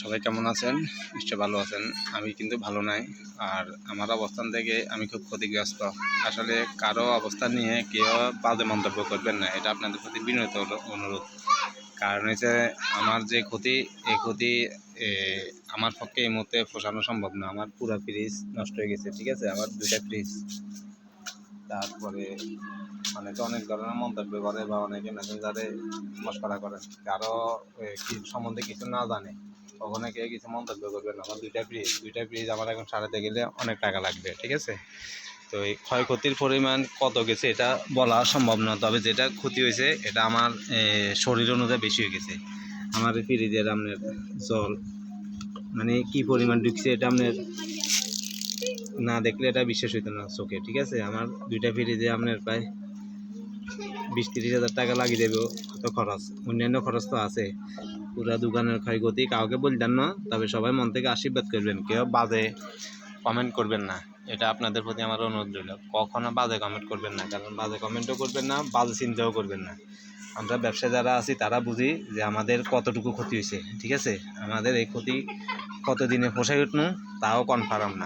সবাই কেমন আছেন? নিশ্চয় ভালো আছেন। আমি কিন্তু ভালো নাই। আর আমার অবস্থান থেকে আমি খুব ক্ষতিগ্রস্ত। আসলে কারও অবস্থান নিয়ে কেউ বাজে মন্তব্য করবেন না। এটা আপনাদের প্রতি বিনীত অনুরোধ। কারণ হচ্ছে আমার যে ক্ষতি এই ক্ষতি আমার পক্ষে এই মুহূর্তে পোষানো সম্ভব না। আমার পুরো ফ্রিজ নষ্ট হয়ে গেছে, ঠিক আছে? আমার দুইটা ফ্রিজ। তারপরে অনেকে অনেক ধরনের মন্তব্য করে বা অনেকে মেসেঞ্জারে মস্করা করে। কারও সম্বন্ধে কিছু না জানে ওখানে কেউ কিছু মন্তব্য করবে না। দুইটা ফ্রিজ দুইটা ফ্রিজ আমার এখন সারাতে গেলে অনেক টাকা লাগবে, ঠিক আছে? তো এই ক্ষয়ক্ষতির পরিমাণ কত গেছে এটা বলা সম্ভব না, তবে যেটা ক্ষতি হয়েছে এটা আমার শরীর অনুযায়ী বেশি হয়ে গেছে। আমার ফ্রিজের আপনার জল মানে কি পরিমাণ ঢুকছে এটা আপনার না দেখলে এটা বিশ্বাস হইতো না চোখে, ঠিক আছে? আমার দুইটা ফ্রিজে আপনার প্রায় বিশ তিরিশ হাজার টাকা লাগিয়ে দেবে কত খরচ। অন্যান্য খরচ তো আছে। পুরা দোকানের ক্ষয়ক্ষতি কাউকে বলতেন না, তবে সবাই মন থেকে আশীর্বাদ করবেন। কেউ বাজে কমেন্ট করবেন না। এটা আপনাদের প্রতি আমার অনুরোধ রইল। কখনো বাজে কমেন্ট করবেন না, কারণ বাজে কমেন্টও করবেন না, বাজে চিন্তাও করবেন না। আমরা ব্যবসায় যারা আছি, তারা বুঝি যে আমাদের কতটুকু ক্ষতি হয়েছে, ঠিক আছে? আমাদের এই ক্ষতি কতদিনে পোষায় উঠনু, তাও কনফার্ম না।